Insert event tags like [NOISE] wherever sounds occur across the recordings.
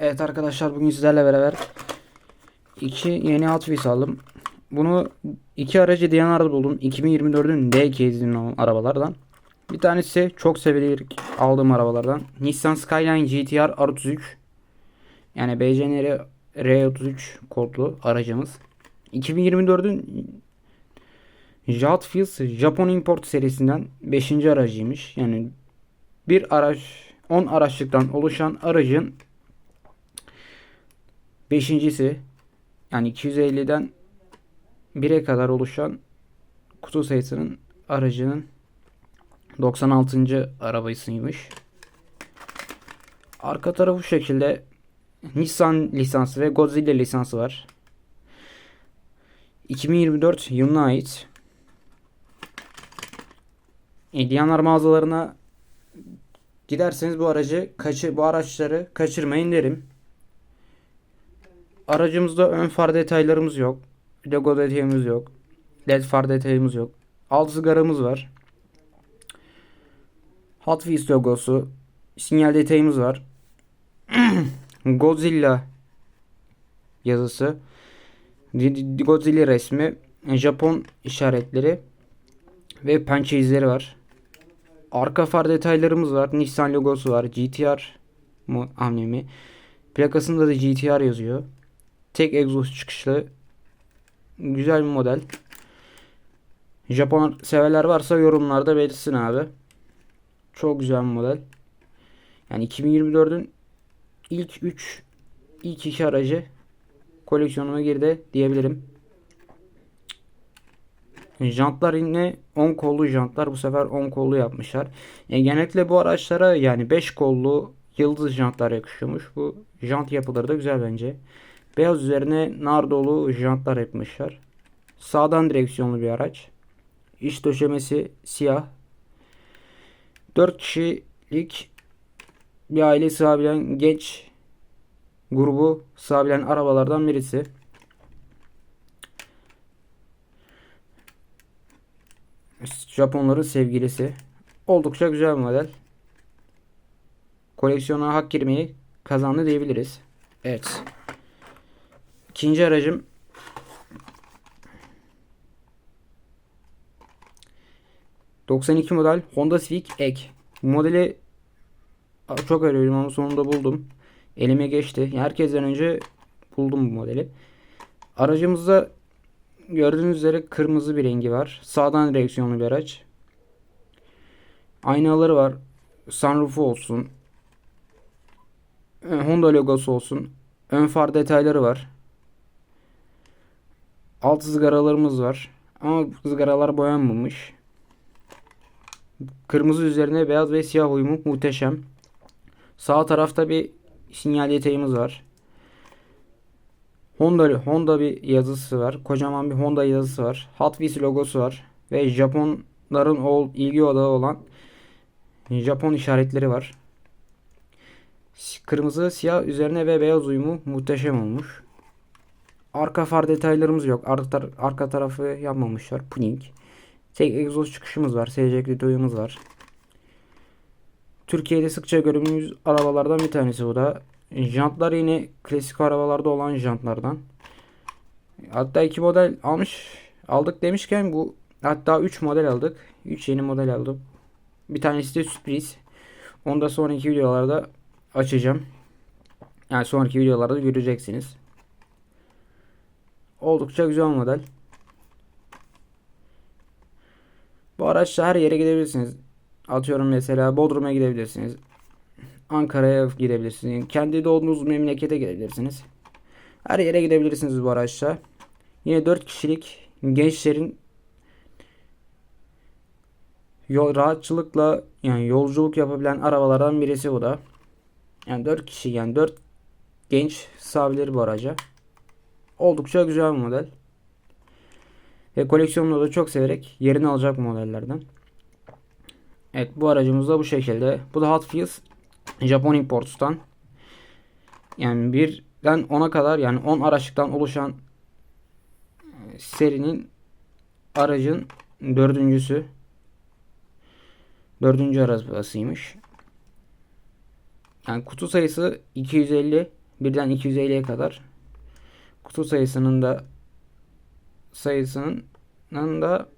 Evet arkadaşlar bugün sizlerle beraber iki yeni Wheels aldım. Bunu iki aracı DNR'da buldum. 2024'ün D case'inin olan arabalardan. Bir tanesi çok sevilerek aldığım arabalardan. Nissan Skyline GTR R33. Yani BCNR R33 kodlu aracımız. 2024'ün Hot Wheels Japon Import serisinden 5. aracıymış. Yani bir araç 10 araçlıktan oluşan aracın Beşincisi yani 250'den 1'e kadar oluşan kutu sayısının aracının 96. arabasıymış. Arka tarafı bu şekilde Nissan lisansı ve Godzilla lisansı var. 2024 yılına ait Ediyanlar mağazalarına giderseniz bu aracı kaçı bu araçları kaçırmayın derim. Aracımızda ön far detaylarımız yok. Logo detayımız yok. LED far detayımız yok. Alt ızgaramız var. Hot Wheels logosu. Sinyal detayımız var. [CLEARS THROAT] Godzilla yazısı. Godzilla resmi. Japon işaretleri. Ve pençe izleri var. Arka far detaylarımız var. Nissan logosu var. GTR amblemi. Plakasında da GTR yazıyor. Tek egzoz çıkışlı güzel bir model. Japon severler varsa yorumlarda belirtsin abi. Çok güzel bir model. Yani 2024'ün ilk 3 ilk 2 aracı koleksiyonuma girdi diyebilirim. Jantlar yine 10 kollu jantlar. Bu sefer 10 kollu yapmışlar. Yani genellikle bu araçlara yani 5 kollu yıldız jantlar yakışıyormuş. Bu jant yapıları da güzel bence. Beyaz üzerine nar dolu jantlar yapmışlar. Sağdan direksiyonlu bir araç. İç döşemesi siyah. 4 kişilik bir aile sığabilen genç grubu sığabilen arabalardan birisi. Japonların sevgilisi. Oldukça güzel bir model. Koleksiyona hak girmeyi kazandı diyebiliriz. Evet. İkinci aracım ...92 model Honda Civic Egg. Bu modeli çok arıyorum ama sonunda buldum. Elime geçti. Herkesten önce buldum bu modeli. Aracımızda gördüğünüz üzere kırmızı bir rengi var. Sağdan direksiyonlu bir araç. Aynaları var. Sunroofu olsun. Honda logosu olsun. Ön far detayları var. Alt ızgaralarımız var. Ama ızgaralar boyanmamış. Kırmızı üzerine beyaz ve siyah uyumu muhteşem. Sağ tarafta bir sinyal detayımız var. Honda Honda bir yazısı var. Kocaman bir Honda yazısı var. Hot Wheels logosu var ve Japonların ol, ilgi odağı olan Japon işaretleri var. Kırmızı siyah üzerine ve beyaz uyumu muhteşem olmuş. Arka far detaylarımız yok. Arka, tar arka tarafı yapmamışlar. Puning. Tek egzoz çıkışımız var. SC detayımız var. Türkiye'de sıkça gördüğümüz arabalardan bir tanesi bu da. Jantlar yine klasik arabalarda olan jantlardan. Hatta iki model almış aldık demişken bu hatta 3 model aldık. 3 yeni model aldım. Bir tanesi de sürpriz. Onu da sonraki videolarda açacağım. Yani sonraki videolarda göreceksiniz. Oldukça güzel model. Bu araçla her yere gidebilirsiniz. Atıyorum mesela Bodrum'a gidebilirsiniz. Ankara'ya gidebilirsiniz. Kendi doğduğunuz memlekete gidebilirsiniz. Her yere gidebilirsiniz bu araçla. Yine 4 kişilik gençlerin yol rahatçılıkla yani yolculuk yapabilen arabalardan birisi bu da. Yani 4 kişi yani 4 genç sığabilir bu araca. Oldukça güzel bir model. Ve koleksiyonunu da çok severek yerini alacak modellerden. Evet bu aracımız da bu şekilde. Bu da Hot Wheels Japon Imports'tan. Yani birden 10'a kadar yani 10 araçlıktan oluşan e, serinin aracın dördüncüsü. Dördüncü arabasıymış. Yani kutu sayısı 250 birden 250'ye kadar. Kutu sayısının da sayısının da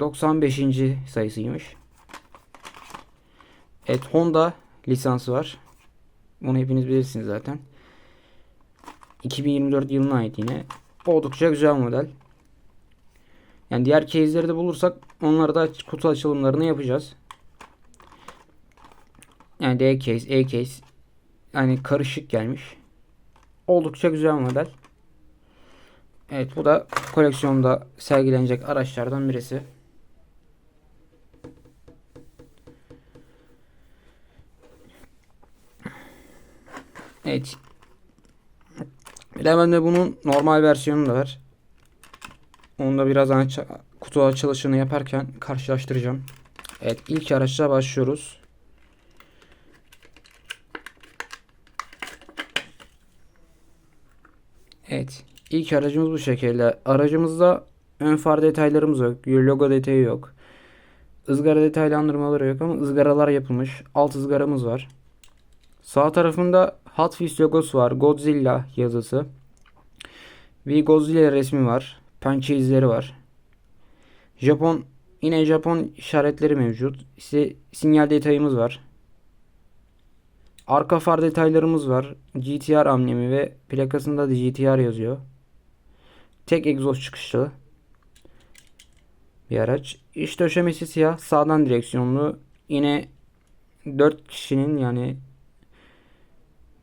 95. sayısıymış. Evet Honda lisansı var. Bunu hepiniz bilirsiniz zaten. 2024 yılına ait yine. Oldukça güzel model. Yani diğer case'leri de bulursak onları da kutu açılımlarını yapacağız. Yani D case, E case yani karışık gelmiş. Oldukça güzel model. Evet bu da koleksiyonda sergilenecek araçlardan birisi. Evet. Bir de bunun normal versiyonu da var. Onu da biraz aç kutu açılışını yaparken karşılaştıracağım. Evet ilk araçla başlıyoruz. Evet. İlk aracımız bu şekilde. Aracımızda ön far detaylarımız yok. Logo detayı yok. ızgara detaylandırmaları yok ama ızgaralar yapılmış. Alt ızgaramız var. Sağ tarafında Hot Wheels logosu var. Godzilla yazısı. Bir Godzilla resmi var. Pençe izleri var. Japon yine Japon işaretleri mevcut. İşte sinyal detayımız var. Arka far detaylarımız var. GTR amblemi ve plakasında da GTR yazıyor. Tek egzoz çıkışlı bir araç. İç döşemesi siyah. Sağdan direksiyonlu. Yine 4 kişinin yani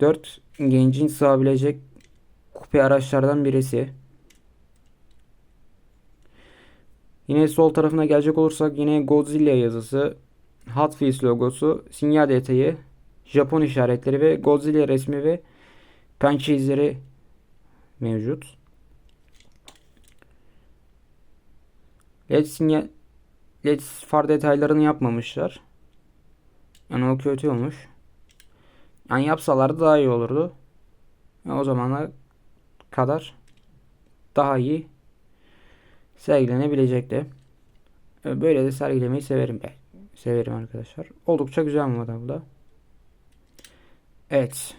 4 gencin sığabilecek kupe araçlardan birisi. Yine sol tarafına gelecek olursak yine Godzilla yazısı, Hot Wheels logosu, sinyal detayı, Japon işaretleri ve Godzilla resmi ve pençe izleri mevcut. LED sinyal LED far detaylarını yapmamışlar. Yani o kötü olmuş. Yani yapsalardı daha iyi olurdu. Yani o zamana kadar daha iyi sergilenebilecekti. Böyle de sergilemeyi severim ben. Severim arkadaşlar. Oldukça güzel bir bu da. Evet.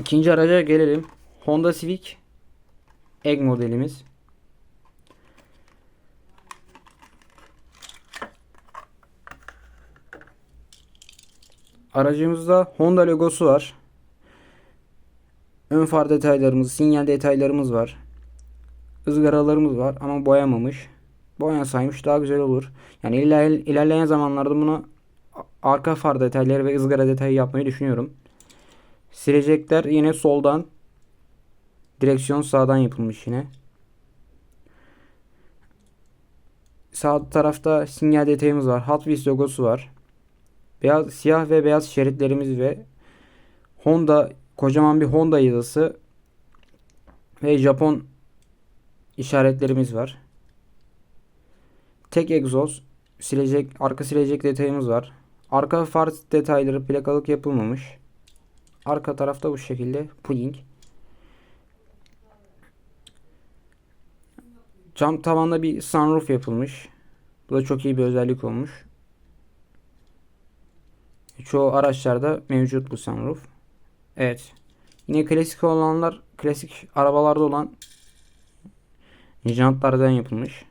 İkinci araca gelelim. Honda Civic Egg modelimiz. Aracımızda Honda logosu var. Ön far detaylarımız, sinyal detaylarımız var. ızgaralarımız var ama boyamamış. Boyasaymış daha güzel olur. Yani iler, ilerleyen zamanlarda bunu arka far detayları ve ızgara detayı yapmayı düşünüyorum. Silecekler yine soldan. Direksiyon sağdan yapılmış yine. Sağ tarafta sinyal detayımız var. Hot Wheels logosu var. Beyaz, siyah ve beyaz şeritlerimiz ve Honda kocaman bir Honda yazısı ve Japon işaretlerimiz var. Tek egzoz, silecek, arka silecek detayımız var. Arka far detayları plakalık yapılmamış. Arka tarafta bu şekilde puding. Cam tavanda bir sunroof yapılmış. Bu da çok iyi bir özellik olmuş. Çoğu araçlarda mevcut bu sunroof. Evet. Yine klasik olanlar klasik arabalarda olan jantlardan yapılmış.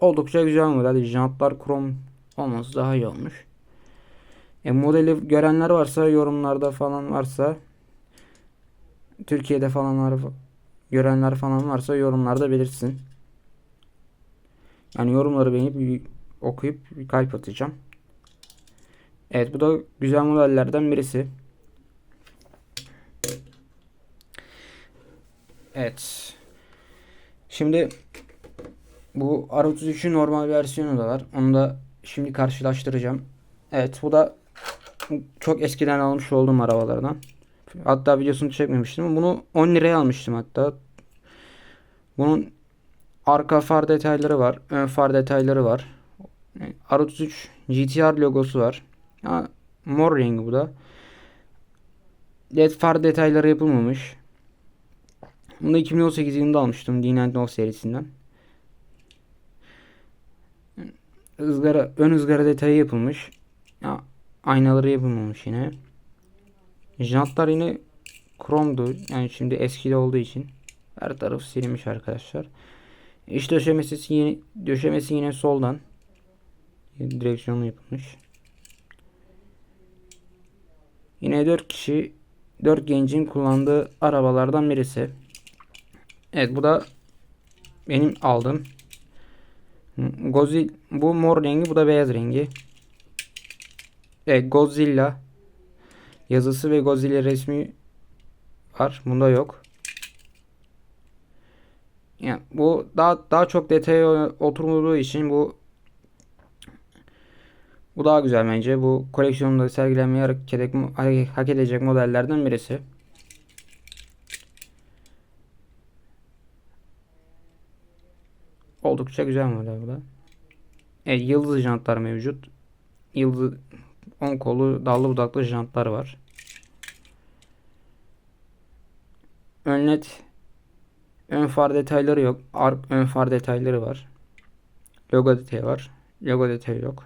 Oldukça güzel model. Jantlar krom olması daha iyi olmuş. E, modeli görenler varsa yorumlarda falan varsa Türkiye'de falan var, görenler falan varsa yorumlarda belirtsin. Yani yorumları beğenip okuyup kalp atacağım. Evet bu da güzel modellerden birisi. Evet. Şimdi bu R33'ün normal versiyonu da var. Onu da şimdi karşılaştıracağım. Evet bu da çok eskiden almış olduğum arabalardan. Hatta videosunu çekmemiştim. Bunu 10 liraya almıştım hatta. Bunun arka far detayları var. Ön far detayları var. R33 GTR logosu var. Ha, mor rengi bu da. LED far detayları yapılmamış. Bunu da 2018 yılında almıştım. D9 serisinden. ızgara ön ızgara detayı yapılmış. Ya, aynaları yapılmamış yine. Jantlar yine kromdu. Yani şimdi eskide olduğu için her taraf silinmiş arkadaşlar. İç döşemesi yine döşemesi yine soldan direksiyonlu yapılmış. Yine 4 kişi 4 gencin kullandığı arabalardan birisi. Evet bu da benim aldığım Gozil bu mor rengi bu da beyaz rengi. Evet Godzilla yazısı ve Godzilla resmi var. Bunda yok. Yani bu daha daha çok detaya oturduğu için bu bu daha güzel bence. Bu koleksiyonda sergilenmeyi hak edecek, modellerden birisi. Oldukça güzel model bu da. Evet, yıldız jantlar mevcut. Yıldız 10 kolu dallı budaklı jantlar var. Ön led ön far detayları yok. Ark ön far detayları var. Logo detayı var. Logo detayı yok.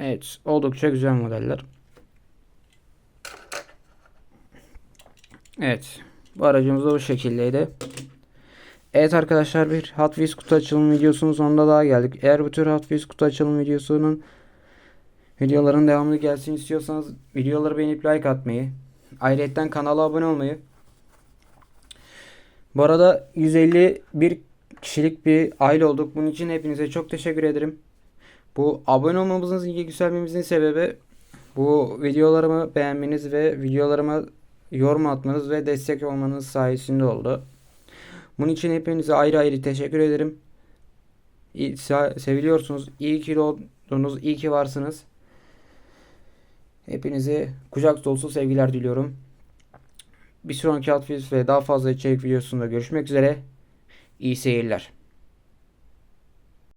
Evet, oldukça güzel modeller. Evet, bu aracımız da bu şekildeydi. Evet arkadaşlar bir Hot Wheels kutu açılım videosunun sonunda daha geldik. Eğer bu tür Hot Wheels kutu açılım videosunun videoların devamlı gelsin istiyorsanız videoları beğenip like atmayı, ayrıca kanala abone olmayı. Bu arada 151 kişilik bir aile olduk. Bunun için hepinize çok teşekkür ederim. Bu abone olmamızın, ilgi yükselmemizin sebebi bu videolarımı beğenmeniz ve videolarıma yorum atmanız ve destek olmanız sayesinde oldu. Bunun için hepinize ayrı ayrı teşekkür ederim. Seviliyorsunuz. İyi ki doğdunuz. iyi ki varsınız. Hepinize kucak dolusu sevgiler diliyorum. Bir sonraki Outfit ve daha fazla içerik videosunda görüşmek üzere. İyi seyirler.